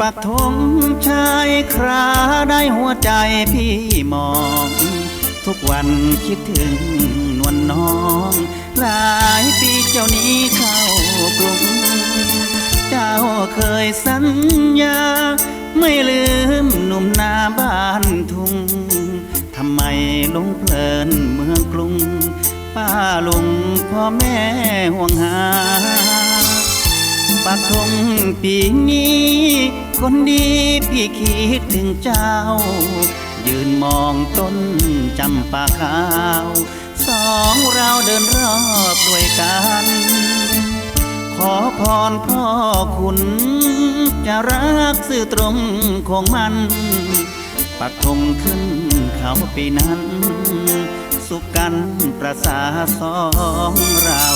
ปักธงชายคราได้หัวใจพี่มอง ทุกวันคิดถึงนวลน้อง หลายปีเจ้านี้เข้ากรุงเจ้าเคยสัญญา ไม่ลืมหนุ่มนาบ้านทุ่งทำไมลงเพลินเมืองกรุง ป้าลุงพ่อแม่ห่วงหา ปักธงปีนี้ คนดีพี่คิดถึงเจ้า ยืนมองต้นจำปาขาว สองเราเดินรอบด้วยกัน ขอพรพ่อคุณ จะรักสื่อตรงของมัน ปักธงขึ้นเขาปีนั้น สุขกันประสาสองเรา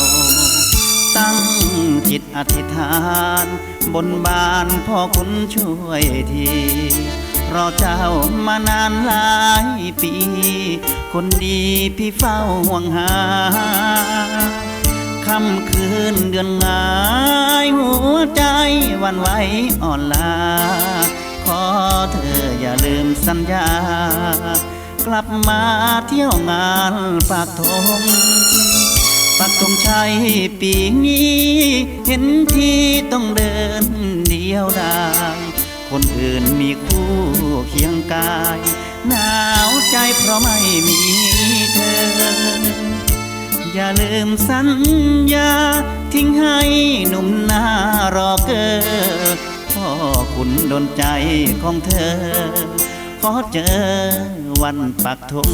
ตั้ง จิตอธิษฐาน บนบานพ่อคุณช่วยทีรอเจ้ามานานหลายปี คนดีพี่เฝ้าห่วงหาค่ำคืนเดือนงาย หัวใจวันไหวอ่อนลา ขอเธออย่าลืมสัญญา กลับมาเที่ยวงานปากทง ปักตรงชัยปีนี้ เห็นที่ต้องเดินเดียวได้คนอื่นมีคู่เคียงกาย หนาวใจเพราะไม่มีเธอ อย่าลืมสัญญา ทิ้งให้หนุ่มหน้ารอเกอพ่อคุณดนใจของเธอ ขอเจอวันปักธง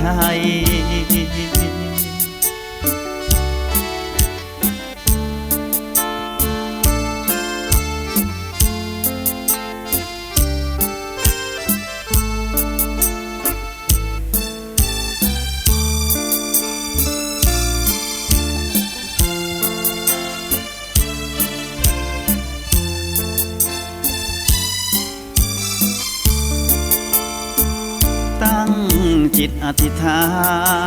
ชัย จิตอธิษฐา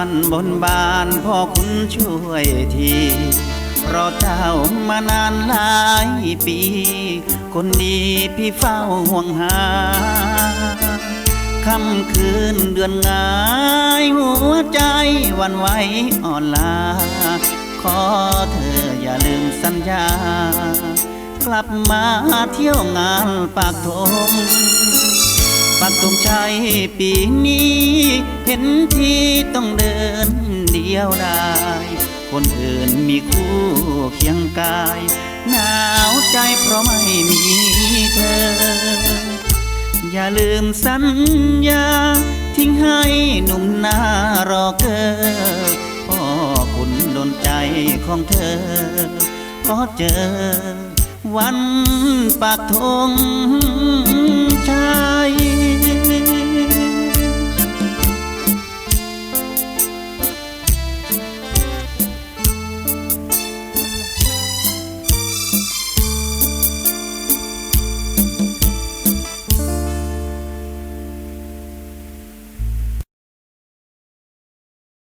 นบนบานพ่อคุณช่วยทีรอเจ้ามานานหลายปี คนดีพี่เฝ้าห่วงหาค่ำคืนเดือนงาย หัวใจวันไหวอ่อนลา ขอเธออย่าลืมสัญญา กลับมาเที่ยวงานปากทง ปักตรงชัยปีนี้ เห็นที่ต้องเดินเดียวได้คนอื่นมีคู่เคียงกาย หนาวใจเพราะไม่มีเธอ อย่าลืมสัญญา ทิ้งให้หนุ่มหน้ารอเกอพ่อคุณดนใจของเธอก็เจอวันปากทง